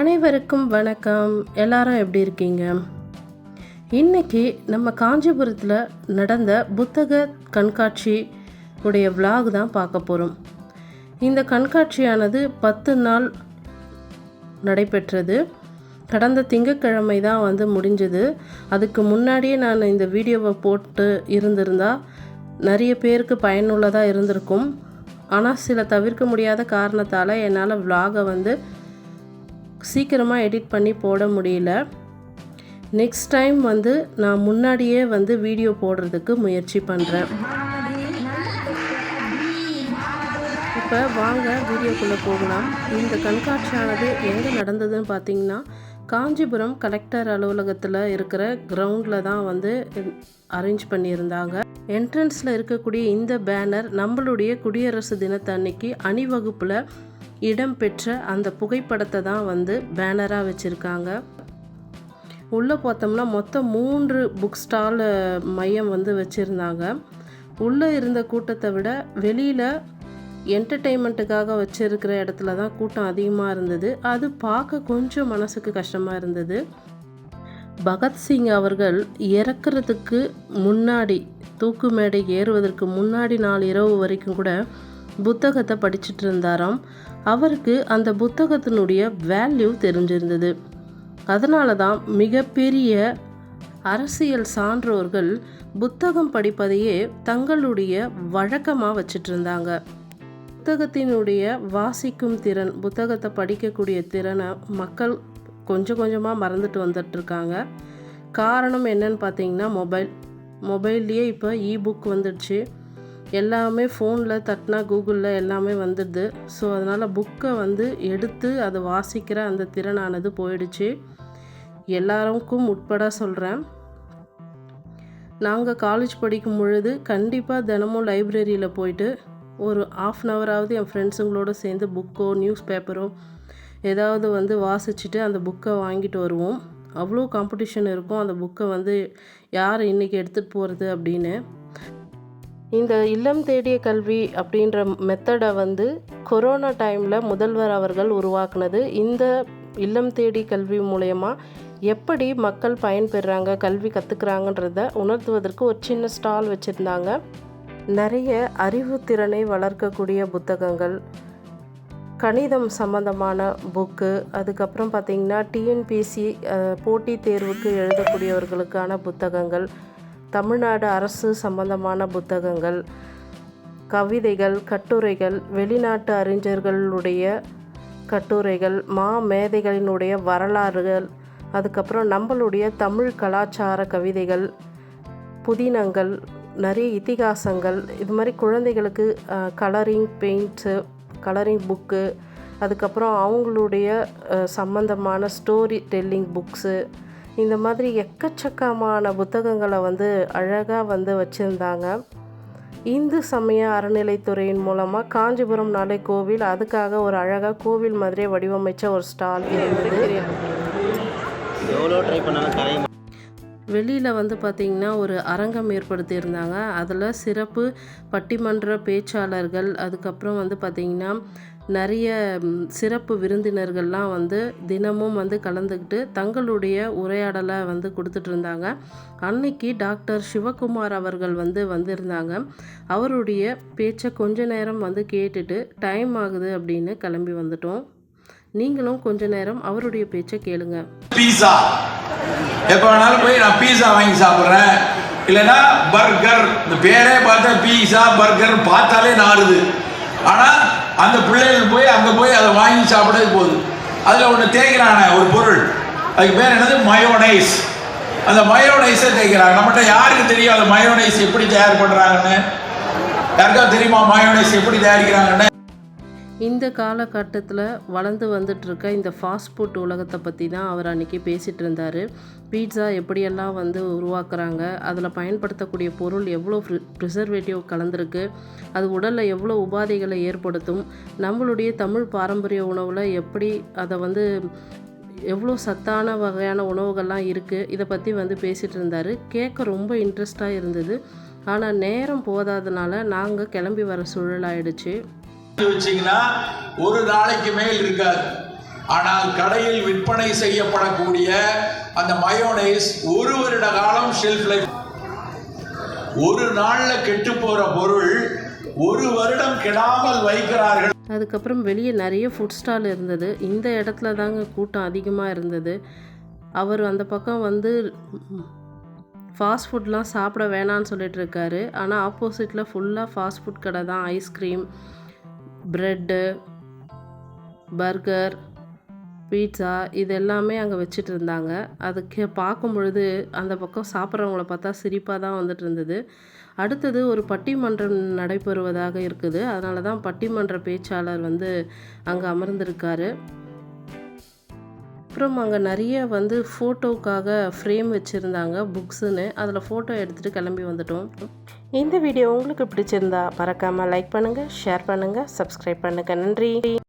அனைவருக்கும் வணக்கம். எல்லாரும் எப்படி இருக்கீங்க? இன்னைக்கு நம்ம காஞ்சிபுரத்தில் நடந்த புத்தக கண்காட்சி உடைய விலாக் தான் பார்க்க போகிறோம் இந்த கண்காட்சியானது பத்து நாள் நடைபெற்றது. கடந்த திங்கட்கிழமை தான் வந்து முடிஞ்சது. அதுக்கு முன்னாடியே நான் இந்த வீடியோவை போட்டு இருந்திருந்தால் நிறைய பேருக்கு பயனுள்ளதாக இருந்திருக்கும். ஆனால் சில தவிர்க்க முடியாத காரணத்தால் என்னால் விலாகை வந்து சீக்கிரமாக எடிட் பண்ணி போட முடியல. நெக்ஸ்ட் டைம் வந்து நான் முன்னாடியே வந்து வீடியோ போடுறதுக்கு முயற்சி பண்ணுறேன் இப்போ வாங்க வீடியோக்குள்ளே போகலாம். இந்த கண்காட்சியானது எங்கே நடந்ததுன்னு பார்த்தீங்கன்னா காஞ்சிபுரம் கலெக்டர் அலுவலகத்தில் இருக்கிற கிரவுண்டில் தான் வந்து அரேஞ்ச் பண்ணியிருந்தாங்க. என்ட்ரன்ஸில் இருக்கக்கூடிய இந்த பேனர் நம்மளுடைய குடியரசு தினத்தன்னைக்கு அணிவகுப்பில் இடம்பெற்ற அந்த புகைப்படத்தை தான் வந்து பேனராக வச்சுருக்காங்க. உள்ளே பார்த்தோம்னா மொத்தம் மூன்று புக் ஸ்டால் மையம் வந்து வச்சுருந்தாங்க. உள்ளே இருந்த கூட்டத்தை விட வெளியில் என்டர்டெயின்மெண்ட்டுக்காக வச்சுருக்கிற இடத்துல தான் கூட்டம் அதிகமாக இருந்தது. அது பார்க்க கொஞ்சம் மனசுக்கு கஷ்டமாக இருந்தது. பகத்சிங் அவர்கள் இறக்குறதுக்கு முன்னாடி தூக்கு மேடை ஏறுவதற்கு முன்னாடி நாள் இரவு வரைக்கும் கூட புத்தகத்தை படிச்சுட்டு இருந்தாராம். அவருக்கு அந்த புத்தகத்தினுடைய வேல்யூ தெரிஞ்சிருந்தது. அதனால தான் மிகப்பெரிய அரசியல் சான்றோர்கள் புத்தகம் படிப்பதையே தங்களுடைய வழக்கமாக வச்சிட்டு இருந்தாங்க. புத்தகத்தினுடைய வாசிக்கும் திறன் புத்தகத்தை படிக்கக்கூடிய திறனை மக்கள் கொஞ்சம் கொஞ்சமாக மறந்துட்டு வந்துட்டுருக்காங்க. காரணம் என்னன்னு பார்த்தீங்கன்னா மொபைல் மொபைல்லையே இப்போ இபுக் வந்துடுச்சு. எல்லாமே ஃபோனில் தட்டினா கூகுளில் எல்லாமே வந்துடுது. ஸோ அதனால் புக்கை வந்து எடுத்து அதை வாசிக்கிற அந்த திறனானது போயிடுச்சு. எல்லாருக்கும் உட்பட சொல்கிறேன் நாங்கள் காலேஜ் படிக்கும் பொழுது கண்டிப்பாக தினமும் லைப்ரரியில் போயிட்டு ஒரு ஆஃப் அன் ஹவராவது என் ஃப்ரெண்ட்ஸுங்களோட சேர்ந்து புக்கோ நியூஸ் பேப்பரோ ஏதாவது வந்து வாசிச்சுட்டு அந்த புக்கை வாங்கிட்டு வருவோம். அவ்வளோ காம்படிஷன் இருக்கும். அந்த புக்கை வந்து யார் இன்றைக்கி எடுத்துகிட்டு போகிறது அப்படின்னு. இந்த இல்லம் தேடிய கல்வி அப்படின்ற மெத்தடை வந்து கொரோனா டைமில் முதல்வர் அவர்கள் உருவாக்குனது. இந்த இல்லம் தேடி கல்வி மூலயமா எப்படி மக்கள் பயன்பெறாங்க கல்வி கற்றுக்குறாங்கன்றத உணர்த்துவதற்கு ஒரு சின்ன ஸ்டால் வச்சுருந்தாங்க. நிறைய அறிவுத்திறனை வளர்க்கக்கூடிய புத்தகங்கள் கணிதம் சம்மந்தமான புக்கு அதுக்கப்புறம் பார்த்திங்கன்னா டிஎன்பிசி போட்டித் தேர்வுக்கு எழுதக்கூடியவர்களுக்கான புத்தகங்கள் தமிழ்நாடு அரசு சம்பந்தமான புத்தகங்கள் கவிதைகள் கட்டுரைகள் வெளிநாட்டு அறிஞர்களுடைய கட்டுரைகள் மா மேதைகளினுடைய வரலாறுகள் அதுக்கப்புறம் நம்மளுடைய தமிழ் கலாச்சார கவிதைகள் புதினங்கள் நிறைய இதிகாசங்கள் இது மாதிரி குழந்தைகளுக்கு கலரிங் பெயிண்ட்ஸு கலரிங் புக்கு அதுக்கப்புறம் அவங்களுடைய சம்மந்தமான சம்பந்தமான ஸ்டோரி டெல்லிங் புக்ஸு இந்த மாதிரி எக்கச்சக்கமான புத்தகங்களை வந்து அழகாக வந்து வச்சுருந்தாங்க. இந்து சமய அறநிலைத்துறையின் மூலமாக காஞ்சிபுரம் நாளை கோவில் அதுக்காக ஒரு அழகாக கோவில் மாதிரியே வடிவமைச்ச ஒரு ஸ்டால் இருந்தது. எவ்வளோ ட்ரை பண்ணாலும் வெளியில் வந்து பார்த்திங்கன்னா ஒரு அரங்கம் ஏற்படுத்தியிருந்தாங்க. அதில் சிறப்பு பட்டிமன்ற பேச்சாளர்கள் அதுக்கப்புறம் வந்து பார்த்திங்கன்னா நிறைய சிறப்பு விருந்தினர்கள்லாம் வந்து தினமும் வந்து கலந்துக்கிட்டு தங்களுடைய உரையாடலை வந்து கொடுத்துட்டு இருந்தாங்க அன்னைக்கு டாக்டர் சிவகுமார் அவர்கள் வந்து வந்திருந்தாங்க. அவருடைய பேச்சை கொஞ்ச நேரம் வந்து கேட்டுட்டு டைம் ஆகுது அப்படின்னு கிளம்பி வந்துட்டோம். நீங்களும் கொஞ்ச நேரம் அவருடைய பேச்சை கேளுங்க. பீஸா எப்போ வேணாலும் போய் நான் பீஸா வாங்கி சாப்பிட்றேன். இல்லைன்னா பர்கர் இந்த பேரே பார்த்தா பீஸா பர்கர் பார்த்தாலே நாறுது ஆனால் அந்த பிள்ளைகள் போய் அங்கே போய் அதை வாங்கி சாப்பிடவே போகுது. அதில் ஒன்று தேய்க்கிறான ஒரு பொருள். அதுக்கு பேர் என்னது? மயோனைஸ் அந்த மயோனைஸை தேய்க்கிறாங்க. நம்மகிட்ட யாருக்கு தெரியும் அந்த மயோனைஸ் எப்படி தயார் பண்ணுறாங்கன்னு யாருக்கா தெரியுமா மயோனைஸ் எப்படி தயாரிக்கிறாங்கன்னு? இந்த காலகட்டத்தில் வளர்ந்து வந்துட்டுருக்க இந்த ஃபாஸ்ட் ஃபுட் உலகத்தை பற்றி தான் அவர் அன்றைக்கி பேசிகிட்டு இருந்தார் பீட்சா எப்படியெல்லாம் வந்து உருவாக்குறாங்க அதில் பயன்படுத்தக்கூடிய பொருள் எவ்வளோ ப்ரிசர்வேட்டிவ் கலந்துருக்கு அது உடலில் எவ்வளோ உபாதைகளை ஏற்படுத்தும் நம்மளுடைய தமிழ் பாரம்பரிய உணவில் எப்படி அதை வந்து எவ்வளோ சத்தான வகையான உணவுகள்லாம் இருக்குது இதை பற்றி வந்து பேசிகிட்டு இருந்தார் கேட்க ரொம்ப இன்ட்ரெஸ்டாக இருந்தது. ஆனால் நேரம் போதாதனால நாங்கள் கிளம்பி வர சூழல் ஆயிடுச்சு. வச்சிங்கன்னா ஒரு நாளைக்கு மேல் இருக்காது. ஆனால் கடையில் விற்பனை செய்யப்படக்கூடிய அந்த மயோனைஸ் ஒரு வருட காலம் ஷெல்ஃப் லைஃப் ஒரு நாள்ல கெட்டு போற பொருள் ஒரு வருடம் கெடாமல் வைக்கிறார்கள். அதுக்கப்புறம் வெளியே நிறைய ஃபுட் ஸ்டால் இருந்தது. இந்த இடத்துல தாங்க கூட்டம் அதிகமாக இருந்தது. அவர் அந்த பக்கம் வந்து ஃபாஸ்ட் ஃபுட்லாம் சாப்பிட வேணான்னு சொல்லிட்டு இருக்காரு. ஆனால் ஆப்போசிட்டில் ஃபுல்லாக ஃபாஸ்ட் ஃபுட் கடை தான் ஐஸ்கிரீம் ப்ரெட்டு பர்கர் பீட்சா இது எல்லாமே அங்கே வச்சுட்டு இருந்தாங்க அதுக்கு பார்க்கும் பொழுது அந்த பக்கம் சாப்பிட்றவங்கள பார்த்தா சிரிப்பாக தான் வந்துட்டு இருந்தது அடுத்தது ஒரு பட்டிமன்றம் நடைபெறுவதாக இருக்குது. அதனால தான் பட்டிமன்ற பேச்சாளர் வந்து அங்கே அமர்ந்திருக்காரு. அப்புறம் அங்கே நிறைய வந்து ஃபோட்டோக்காக ஃப்ரேம் வச்சுருந்தாங்க புக்ஸுன்னு அதில் ஃபோட்டோ எடுத்துகிட்டு கிளம்பி வந்துட்டோம். இந்த வீடியோ உங்களுக்கு பிடிச்சிருந்தா மறக்காமல் லைக் பண்ணுங்கள் ஷேர் பண்ணுங்கள் சப்ஸ்கிரைப் பண்ணுங்கள் நன்றி.